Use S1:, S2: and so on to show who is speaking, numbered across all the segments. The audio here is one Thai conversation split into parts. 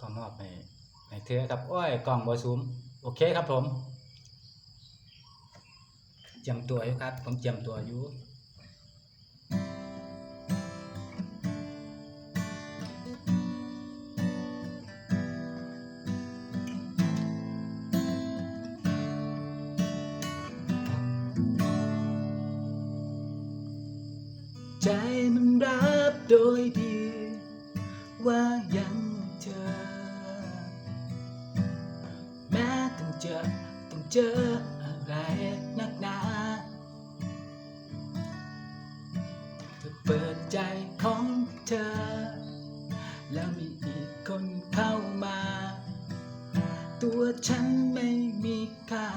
S1: ก็มอบให้ให้เธอครับโอ้ยกล่องบอซูมโอเคครับผมเจียมตัวอยู่ครับ ผมเจียมตัวอยู่ใจมันรับโดยดี ว่ายัง เจอ ต้องเจออะไรนักหนาเธอเปิดใจของเธอ แล้วมีอีกคนเข้ามา ตัวฉันไม่มีค่า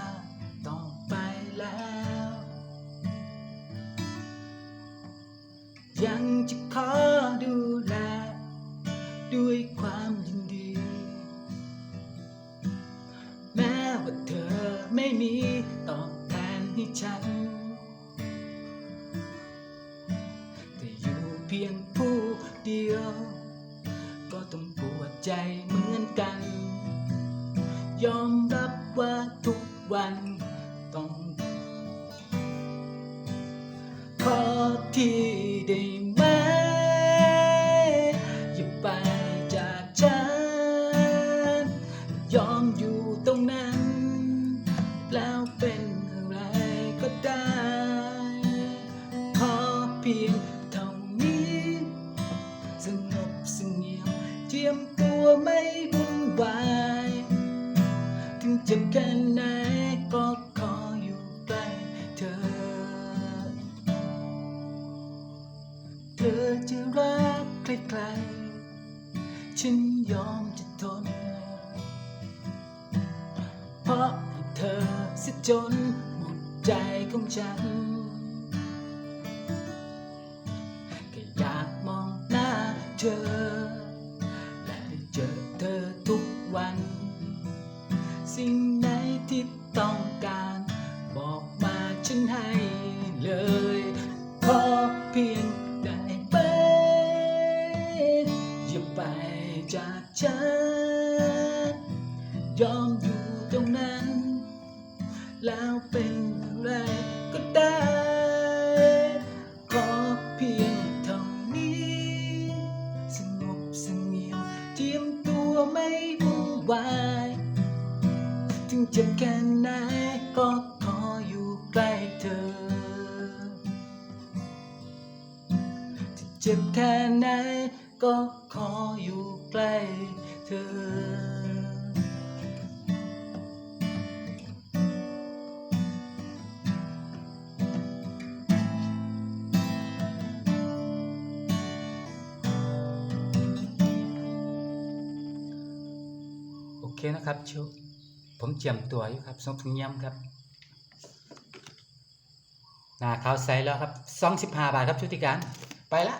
S1: ต่อไปแล้ว ยังจะขอ ว่าเธอไม่มีตอบแทนให้ฉัน แต่อยู่เพียงผู้เดียว ก็ต้องปวดใจเหมือนกัน ยอมรับว่าทุกวันต้องขอที่ได้ รียมตัวไม่วุ่นวาย ถึงเจ็บแค่ไหนก็ขออยู่ใกล้เธอ เธอจะรักใครๆฉันยอมจะทน เพราะเธอเสิจนหมดใจของฉันแค่อยากมองหน้าเธอ เธอทุกวัน สิ่งไหนที่ต้องการ บอกมาฉันให้เลย ขอเพียงได้ไหมอย่าไปจากฉัน ยอมอยู่ตรงนั้น แล้วเป็นอะไรก็ได้ เจ็บแค่ไหนก็ขออยู่ใกล้เธอ จะเจ็บแค่ไหนก็ขออยู่ใกล้เธอโอเคนะครับชิว ผมเจียมตัวอยู่ครับสองถุงยำครับหน้าขาวใสแล้วครับสองสิบห้าบาทครับชุติการ ไปละ